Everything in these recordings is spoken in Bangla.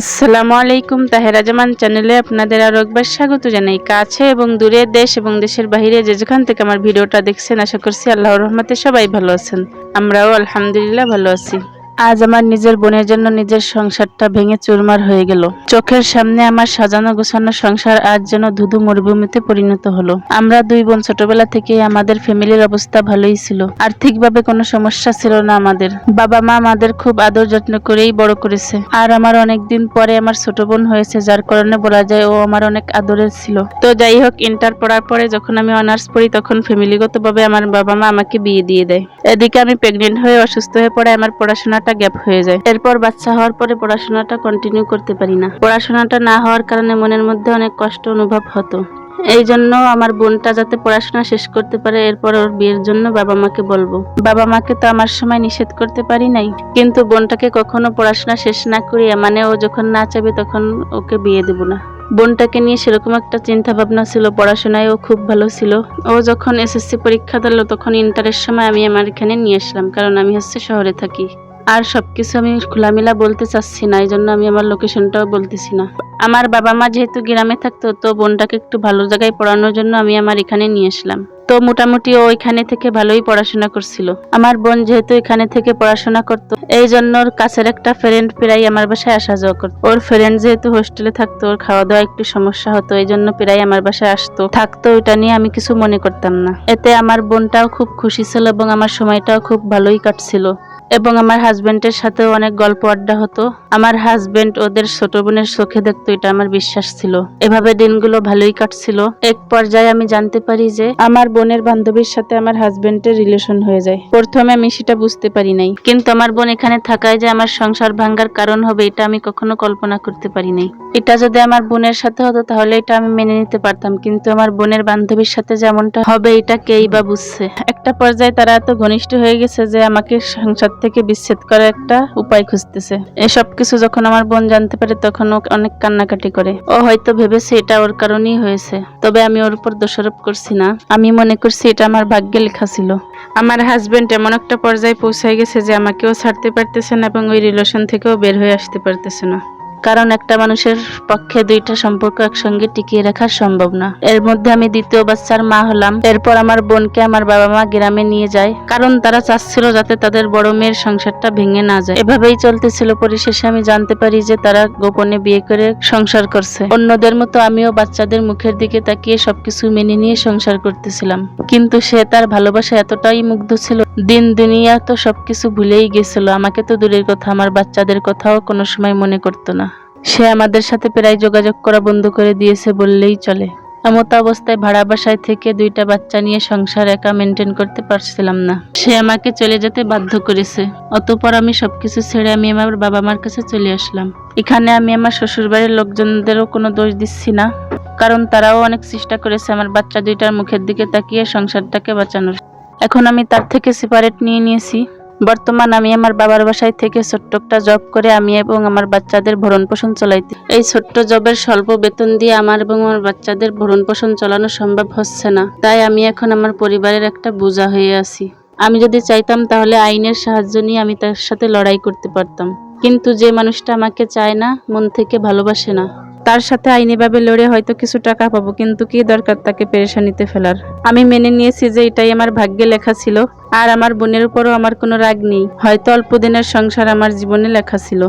আসসালামু আলাইকুম, তাহেরা জামান চ্যানেলে আপনাদের আরও একবার স্বাগত জানাই। কাছে এবং দূরে দেশ এবং দেশের বাহিরে যে যেখান থেকে আমার ভিডিওটা দেখছেন, আশা করছি আল্লাহর রহমতে সবাই ভালো আছেন। আমরাও আলহামদুলিল্লাহ ভালো আছি। আজ আমার নিজের বোনের জন্য নিজের সংসারটা ভেঙে চুরমার হয়ে গেল। চোখের সামনে আমার সাজানো গোছানো সংসার আজ যেন ধুধু মরুভূমিতে পরিণত হলো। আমরা দুই বোন ছোটবেলা থেকে আমাদের ফ্যামিলির অবস্থা ভালোই ছিল। আর্থিকভাবে কোনো সমস্যা ছিল না আমাদের। বাবা মা আমাদের খুব আদর যত্ন করেই বড় করেছে। আর আমার অনেক দিন পরে আমার ছোট বোন হয়েছে, যার কারণে বলা যায় ও আমার অনেক আদরের ছিল। তো যাই হোক ইন্টার পড়ার পরে যখন আমি অনার্স পড়ি, তখন ফ্যামিলিগতভাবে আমার বাবা মা আমাকে বিয়ে দিয়ে দেয়। এদিকে আমি প্রেগনেন্ট হয়ে অসুস্থ হয়ে পড়ে, আমার পড়াশোনাটা গ্যাপ হয়ে যায়। এরপর বাচ্চা হওয়ার পরে পড়াশোনাটা কন্টিনিউ করতে পারি না। পড়াশোনাটা না হওয়ার কারণে মনের মধ্যে অনেক কষ্ট অনুভব হতো। এই জন্য আমার বোনটা যাতে পড়াশোনা শেষ করতে পারে, এরপর ওর বিয়ের জন্য বাবা মাকে বলব। বাবা মাকে তো আমার সময় নিষেধ করতে পারি নাই। কিন্তু বোনটাকে কখনো পড়াশোনা শেষ না করিয়া মানে ও যখন না চাবে তখন ওকে বিয়ে দেব না। বোনটাকে নিয়ে সেরকম একটা চিন্তা ভাবনা ছিল, পড়াশোনায় ও খুব ভালো ছিল। ও যখন এসএসসি পরীক্ষা দিল, তখন ইন্টারের সময় আমি আমার এখানে নিয়ে আসলাম, কারণ আমি হচ্ছে শহরে থাকি। আর সবকিছু আমি খোলামেলা বলতে চাচ্ছি না এই জন্য আমি আমার লোকেশনটাও বলতেছি না। আমার বাবা মা যেহেতু গ্রামে থাকতো, তো বোনটাকে একটু ভালো জায়গায় পড়ানোর জন্য আমি আমার এখানে নিয়ে আসলাম। তো মোটামুটি ও এখানে থেকে ভালোই পড়াশোনা করছিল। আমার বোন যেহেতু এখানে থেকে পড়াশোনা করত এই জন্য ওর কাছের একটা ফ্রেন্ড প্রায় আমার বাসায় আসা যাওয়া করতো। ওর ফ্রেন্ড যেহেতু হোস্টেলে থাকতো, ওর খাওয়া দাওয়া একটু সমস্যা হতো এই জন্য প্রায় আমার বাসায় আসতো। থাকতো, ওইটা নিয়ে আমি কিছু মনে করতাম না। এতে আমার বোনটাও খুব খুশি ছিল এবং আমার সময়টাও খুব ভালোই কাটছিল। এবং আমার হাজবেন্ডের সাথেও অনেক গল্প আড্ডা হতো। আমার হাজবেন্ড ওদের ছোট বোনের চোখে দেখতো, এটা আমার বিশ্বাস ছিল। এভাবে দিনগুলো ভালোই কাটছিল। এক পর্যায়ে আমি জানতে পারি যে আমার বোনের বান্ধবীর সাথে আমার হাজবেন্ডের রিলেশন হয়ে যায়। প্রথমে আমি সেটা বুঝতে পারি নাই। কিন্তু আমার বোন এখানে থাকায় যে আমার সংসার ভাঙ্গার কারণ হবে, এটা আমি কখনো কল্পনা করতে পারি নাই। এটা যদি আমার বোনের সাথে হতো, তাহলে এটা আমি মেনে নিতে পারতাম। কিন্তু আমার বোনের বান্ধবীর সাথে যেমনটা হবে, এটা কেই বা বুঝছে? একটা পর্যায়ে তারা এত ঘনিষ্ঠ হয়ে গেছে যে আমাকে সংসার থেকে বিচ্ছেদ করার একটা উপায় খুঁজতেছে। এসব কিছু যখন আমার বোন জানতে পারে, তখন ও অনেক কান্নাকাটি করে। ও হয়তো ভেবেছে এটা ওর কারণেই হয়েছে। তবে আমি ওর উপর দোষারোপ করছি না। আমি মনে করছি এটা আমার ভাগ্যে লেখা ছিল। আমার হাজবেন্ড এমন একটা পর্যায়ে পৌঁছায় গেছে যে আমাকেও ছাড়তে পারতেছে না এবং ওই রিলেশন থেকেও বের হয়ে আসতে পারতেছে না। কারণ একটা মানুষের পক্ষে দুইটা সম্পর্ক একসঙ্গে টিকিয়ে রাখা সম্ভব না। এর মধ্যে আমি দ্বিতীয় বাচ্চার মা হলাম। এরপর আমার বোনকে আমার বাবা মা গ্রামে নিয়ে যায়। কারণ তারা চাচ্ছিল যাতে তাদের বড় মেয়ের সংসারটা ভেঙে না যায়। এভাবেই চলতেছিল। পরিশেষে আমি জানতে পারি যে তারা গোপনে বিয়ে করে সংসার করছে। অন্যদের মতো আমিও বাচ্চাদের মুখের দিকে তাকিয়ে সবকিছু মেনে নিয়ে সংসার করতেছিলাম। কিন্তু সে তার ভালোবাসা এতটাই মুগ্ধ ছিল। দিন দুনিয়া তো সবকিছু ভুলেই গেছিল। আমাকে তো দূরের কথা, আমার বাচ্চাদের কথাও কোনো সময় মনে করতো না। সে আমাদের সাথে প্রায় যোগাযোগ করা বন্ধ করে দিয়েছে বললেই চলে। এমত অবস্থায় ভাড়া বাসায় থেকে দুইটা বাচ্চা নিয়ে সংসার একা মেনটেন করতে পারছিলাম না। সে আমাকে চলে যেতে বাধ্য করেছে। অতপর আমি সবকিছু ছেড়ে আমি আমার বাবা মার কাছে চলে আসলাম। এখানে আমি আমার শ্বশুর বাড়ির লোকজনদেরও কোনো দোষ দিচ্ছি না, কারণ তারাও অনেক চেষ্টা করেছে আমার বাচ্চা দুইটার মুখের দিকে তাকিয়ে সংসারটাকে বাঁচানোর। এখন আমি তার থেকে সেপারেট নিয়ে নিয়েছি। বর্তমান আমি আমার বাবার বাসায় থেকে ছোট্ট একটা জব করে আমি এবং আমার বাচ্চাদের ভরণ পোষণ চলাইতে এই ছোট্ট জবের স্বল্প বেতন দিয়ে আমার এবং আমার বাচ্চাদের ভরণ পোষণ চালানো সম্ভব হচ্ছে না। তাই আমি এখন আমার পরিবারের একটা বোঝা হয়ে আছি। আমি যদি চাইতাম তাহলে আইনের সাহায্য নিয়ে আমি তার সাথে লড়াই করতে পারতাম। কিন্তু যে মানুষটা আমাকে চায় না, মন থেকে ভালোবাসে না। তার সাথে আইনিভাবে লড়ে হয়তো কিছু টাকা পাবো, কিন্তু কি দরকার তাকে পেরেশানিতে ফেলার? আমি মেনে নিয়েছি যে এটাই আমার ভাগ্যে লেখা ছিল, আর আমার বোনের উপরও আমার কোনো রাগ নেই। হয়তো অল্প দিনের সংসার আমার জীবনে লেখা ছিল।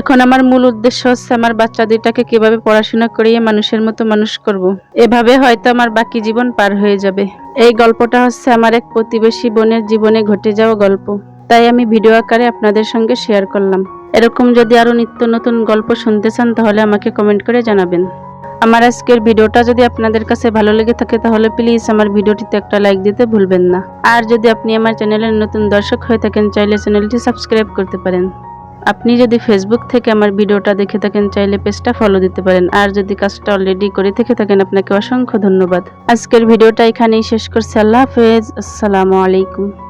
এখন আমার মূল উদ্দেশ্য হচ্ছে আমার বাচ্চা দুইটাকে কীভাবে পড়াশোনা করিয়ে মানুষের মতো মানুষ করব। এভাবে হয়তো আমার বাকি জীবন পার হয়ে যাবে। এই গল্পটা হচ্ছে আমার এক প্রতিবেশী বোনের জীবনে ঘটে যাওয়া গল্প। তাই আমি ভিডিও আকারে আপনাদের সঙ্গে শেয়ার করলাম। এরকম যদি আরও নিত্য নতুন গল্প শুনতে চান, তাহলে আমাকে কমেন্ট করে জানাবেন। আমার আজকের ভিডিওটা যদি আপনাদের কাছে ভালো লেগে থাকে, তাহলে প্লিজ আমার ভিডিওটিতে একটা লাইক দিতে ভুলবেন না। আর যদি আপনি আমার চ্যানেলের নতুন দর্শক হয়ে থাকেন, চাইলে চ্যানেলটি সাবস্ক্রাইব করতে পারেন। আপনি যদি ফেসবুক থেকে আমার ভিডিওটা দেখে থাকেন, চাইলে পেজটা ফলো দিতে পারেন। আর যদি কাজটা অলরেডি করে থেকে থাকেন, আপনাকে অসংখ্য ধন্যবাদ। আজকের ভিডিওটা এখানেই শেষ করছি। আল্লাহ হাফেজ। আসসালামু আলাইকুম।